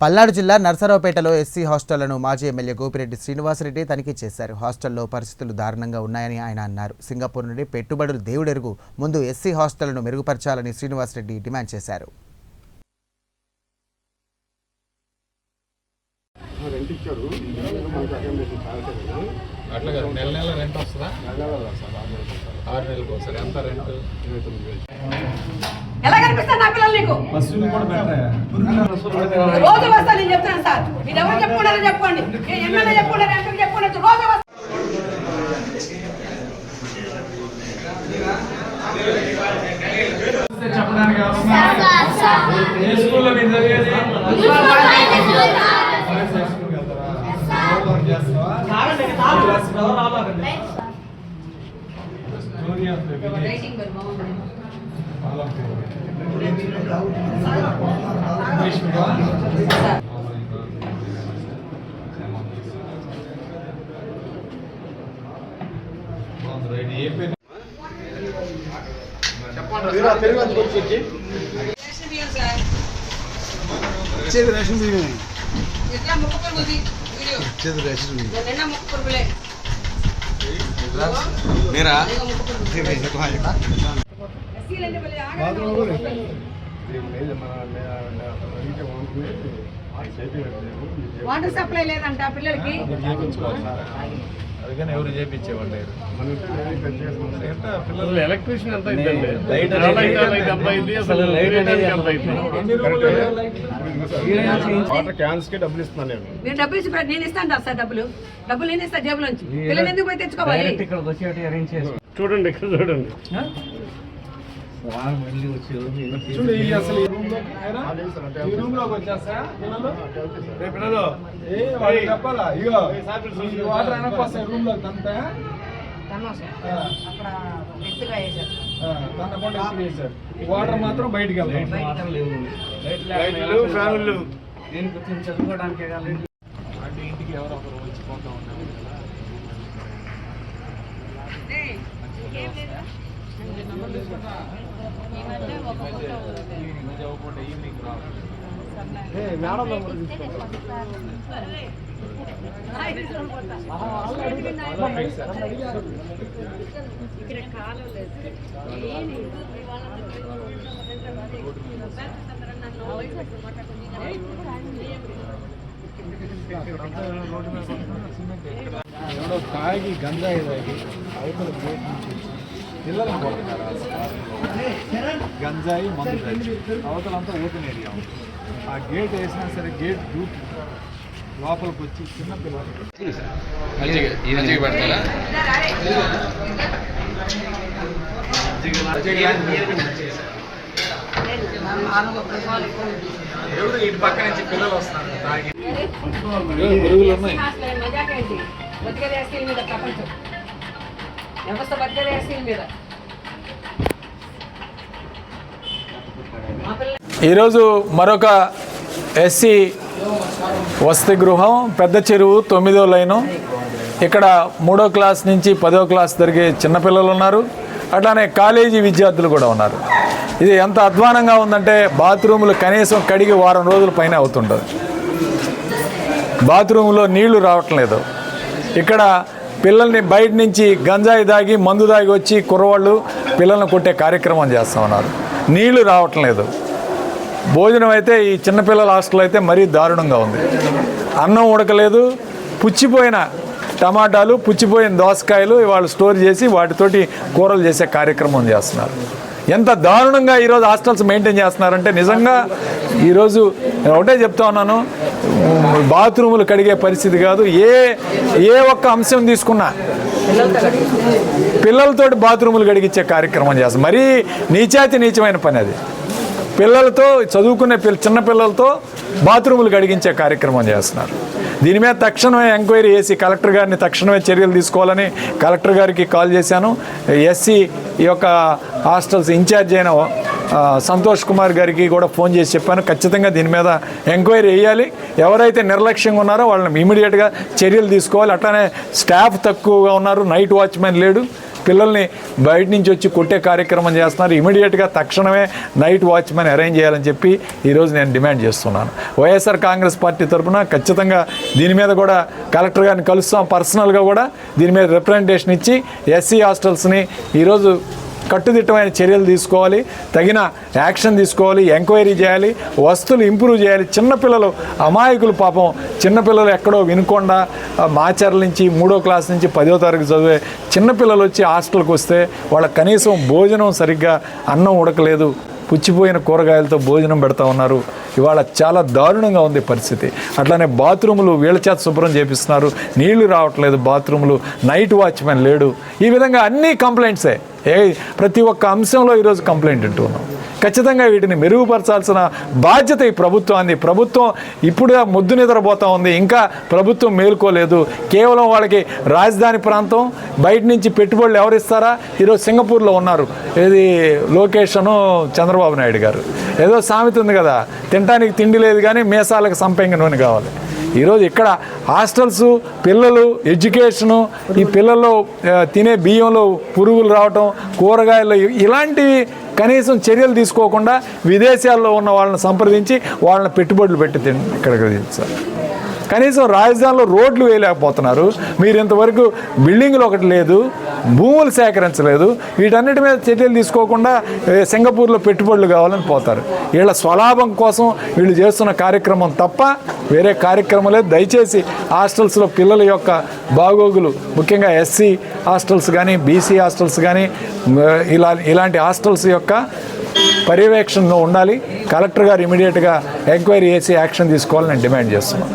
పల్నాడు జిల్లా నర్సరావుపేటలో ఎస్సీ హాస్టళ్ళను మాజీ ఎమ్మెల్యే గోపిరెడ్డి శ్రీనివాసరెడ్డి తనిఖీ చేశారు. హాస్టల్లో పరిస్థితులు దారుణంగా ఉన్నాయని ఆయన అన్నారు. సింగపూర్ నుండి పెట్టుబడులు దేవుడెరుగు. ముందు ఎస్సీ హాస్టళ్ళను మెరుగుపరచాలని శ్రీనివాసరెడ్డి డిమాండ్ చేశారు. నెల నెల రెంట్ వస్తుందా? ఆరు నెలలకు ఎంత రెంట్? పిల్లలు నీకు. రోజు వస్తా నేను చెప్తాను సార్. మీరు ఎవరు చెప్పుకున్నారో చెప్పుకోండి. నేను ఎమ్మెల్యే చెప్పుకున్నారు ఎంపీ చెప్పుకున్నారు రోజు వస్తా. చెప్పడానికి ఇచ్చేది రేషన్ వీడియో ఇచ్చేది రేషన్ బియ్యం మీరా ఎస్సీలు అంటే మళ్ళీ ఆగండి. వాటర్ సప్లై లేదంట పిల్లలకి? అందుకని ఎవరు చేపించేవాళ్ళు లేరు. ఏంటో పిల్లలు ఎలక్ట్రీషియన్ ఎంత అయిందండి లైట్ ఎంత అయింది అసలు లైట్ అనేది ఎంత అయింది వాటర్ క్యాన్స్కి డబ్బులు ఇస్తున్నాను నేను. మీరు డబ్బులు ఇచ్చి నేను ఇస్తాను సార్ డబ్బులు. డబ్బులు నేను ఇస్తాను జేబులోంచి. పిల్లలు ఎందుకు పోయి తెచ్చుకోవాలి? చూడండి ఇక్కడ చూడండి. చూడు ఈ అసలు ఈ రూమ్లోకి ఏరా? ఈ రూమ్లోకి వచ్చేస్తా పిల్లలు? రే పిల్లలు? ఏ వాళ్ళు చెప్పాలా? ఇగో ఈ వాటర్ వెనక్కి వస్తాయి రూమ్లోకి అంతా అక్కడ ఎత్తుగా వేశారు. తన్నకుండా వేసారు ఈ వాటర్ మాత్రం బయటికి వెళ్తాం ఫ్యాన్లు అంటే ఇంటికి ఎవరో ఒకరు వచ్చి పోతా ఉన్నారు కదా. ఈ మధ్య అవ్వకుండా ఈవినింగ్ రావాలి ఎవడో తాగి గంజాయి తాగి అవతల గేట్ నుంచి వచ్చి పిల్లలను కొడుతున్నారు గంజాయి మందు అవతలంతా ఓపెన్ ఏరియా ఉంది. ఆ గేట్ వేసినా సరే గేట్ దూకి లోపలికి వచ్చి చిన్న పిల్లలు. పెడతారా? ఎవరు ఇటు పక్క నుంచి పిల్లలు పురుగులు ఉన్నాయి. వ్యవస్థ బతికేది మీద. ఈరోజు మరొక ఎస్సీ వసతి గృహం పెద్ద చెరువు తొమ్మిదో లైను. ఇక్కడ మూడో క్లాస్ నుంచి పదో క్లాస్ జరిగే చిన్నపిల్లలు ఉన్నారు. అట్లానే కాలేజీ విద్యార్థులు కూడా ఉన్నారు. ఇది ఎంత అధ్వానంగా ఉందంటే బాత్రూములు కనీసం కడిగి వారం రోజుల పైన అవుతుంటుంది బాత్రూంలో నీళ్ళు రావట్లేదు. ఇక్కడ పిల్లల్ని బయట నుంచి గంజాయి దాగి మందు దాగి వచ్చి కుర్రవాళ్ళు పిల్లల్ని కొట్టే కార్యక్రమం చేస్తూ ఉన్నారు. నీళ్ళు రావటం లేదు. భోజనం అయితే ఈ చిన్నపిల్లల హాస్టల్ అయితే మరీ దారుణంగా ఉంది. అన్నం ఉడకలేదు. పుచ్చిపోయిన టమాటాలు పుచ్చిపోయిన దోసకాయలు వాళ్ళు స్టోర్ చేసి వాటితోటి కూరలు చేసే కార్యక్రమం చేస్తున్నారు. ఎంత దారుణంగా ఈరోజు హాస్టల్స్ మెయింటైన్ చేస్తున్నారంటే నిజంగా ఈరోజు నేను ఒకటే చెప్తా ఉన్నాను. బాత్రూములు కడిగే పరిస్థితి కాదు. ఏ ఏ ఒక్క అంశం తీసుకున్నా పిల్లలతోటి బాత్రూములు కడిగించే కార్యక్రమం చేస్తాం మరీ నీచాతి నీచమైన పని అది. పిల్లలతో చదువుకునే పిల్ల చిన్న పిల్లలతో బాత్రూములు కడిగించే కార్యక్రమం చేస్తున్నారు. దీని మీద తక్షణమే ఎంక్వైరీ చేసి కలెక్టర్ గారిని తక్షణమే చర్యలు తీసుకోవాలని కలెక్టర్ గారికి కాల్ చేశాను. ఎస్సీ ఈ యొక్క హాస్టల్స్ ఇన్ఛార్జ్ అయిన సంతోష్ కుమార్ గారికి కూడా ఫోన్ చేసి చెప్పాను. ఖచ్చితంగా దీని మీద ఎంక్వైరీ వేయాలి ఎవరైతే నిర్లక్ష్యంగా ఉన్నారో వాళ్ళని ఇమీడియట్గా చర్యలు తీసుకోవాలి. అట్లానే స్టాఫ్ తక్కువగా ఉన్నారు. నైట్ వాచ్మెన్ లేడు. పిల్లల్ని బయట నుంచి వచ్చి కొట్టే కార్యక్రమం చేస్తున్నారు. ఇమీడియట్గా తక్షణమే నైట్ వాచ్మెన్ అరేంజ్ చేయాలని చెప్పి ఈరోజు నేను డిమాండ్ చేస్తున్నాను. వైఎస్ఆర్ కాంగ్రెస్ పార్టీ తరఫున ఖచ్చితంగా దీని మీద కూడా కలెక్టర్ గారిని కలుస్తాం. పర్సనల్గా కూడా దీని మీద రిప్రజెంటేషన్ ఇచ్చి ఎస్సీ హాస్టల్స్ని ఈరోజు కట్టుదిట్టమైన చర్యలు తీసుకోవాలి తగిన యాక్షన్ తీసుకోవాలి ఎంక్వైరీ చేయాలి వస్తువులు ఇంప్రూవ్ చేయాలి. చిన్నపిల్లలు అమాయకులు పాపం. చిన్నపిల్లలు ఎక్కడో వినకుండా మాచర్ల నుంచి మూడో క్లాస్ నుంచి పదో తరగతి చదివే చిన్నపిల్లలు వచ్చి హాస్టల్కి వస్తే వాళ్ళ కనీసం భోజనం సరిగ్గా అన్నం ఉడకలేదు. పుచ్చిపోయిన కూరగాయలతో భోజనం పెడతా ఉన్నారు. ఇవాళ చాలా దారుణంగా ఉంది పరిస్థితి. అట్లానే బాత్రూములు వీళ్ళ చేత శుభ్రం చేపిస్తున్నారు. నీళ్ళు రావట్లేదు బాత్రూములు. నైట్ వాచ్మెన్ లేడు. ఈ విధంగా అన్ని కంప్లైంట్సే. ఏ ప్రతి ఒక్క అంశంలో ఈరోజు కంప్లైంట్ ఉంటున్నాం ఖచ్చితంగా వీటిని మెరుగుపరచాల్సిన బాధ్యత ఈ ప్రభుత్వాన్ని. ప్రభుత్వం ఇప్పుడే ముద్దు నిద్రపోతా ఉంది. ఇంకా ప్రభుత్వం మేలుకోలేదు. కేవలం వాళ్ళకి రాజధాని ప్రాంతం బయట నుంచి పెట్టుబడులు ఎవరు ఇస్తారా? ఈరోజు సింగపూర్లో ఉన్నారు. ఇది లోకేషను చంద్రబాబు నాయుడు గారు. ఏదో సామెత ఉంది కదా తినడానికి తిండి లేదు కానీ మీసాలకు సంపెంగ నూనె కావాలి. ఈరోజు ఇక్కడ హాస్టల్స్ పిల్లలు ఎడ్యుకేషను ఈ పిల్లల్లో తినే బియ్యంలో పురుగులు రావటం కూరగాయలు ఇలాంటివి కనీసం చర్యలు తీసుకోకుండా విదేశాల్లో ఉన్న వాళ్ళని సంప్రదించి వాళ్ళని పెట్టుబడులు పెట్టి తిన్ ఇక్కడికి తెచ్చారు కనీసం రాజధానిలో రోడ్లు వేయలేకపోతున్నారు. మీరు ఇంతవరకు బిల్డింగ్లు ఒకటి లేదు భూములు సేకరించలేదు. వీటన్నిటి మీద చర్యలు తీసుకోకుండా సింగపూర్లో పెట్టుబడులు కావాలని పోతారు. వీళ్ళ స్వలాభం కోసం వీళ్ళు చేస్తున్న కార్యక్రమం తప్ప వేరే కార్యక్రమం లేదు. దయచేసి హాస్టల్స్లో పిల్లల యొక్క బాగోగులు ముఖ్యంగా ఎస్సీ హాస్టల్స్ కానీ బీసీ హాస్టల్స్ కానీ ఇలా ఇలాంటి హాస్టల్స్ యొక్క పర్యవేక్షణలో ఉండాలి. కలెక్టర్ గారు ఇమీడియట్గా ఎంక్వైరీ చేసి యాక్షన్ తీసుకోవాలని నేను డిమాండ్ చేస్తున్నాను.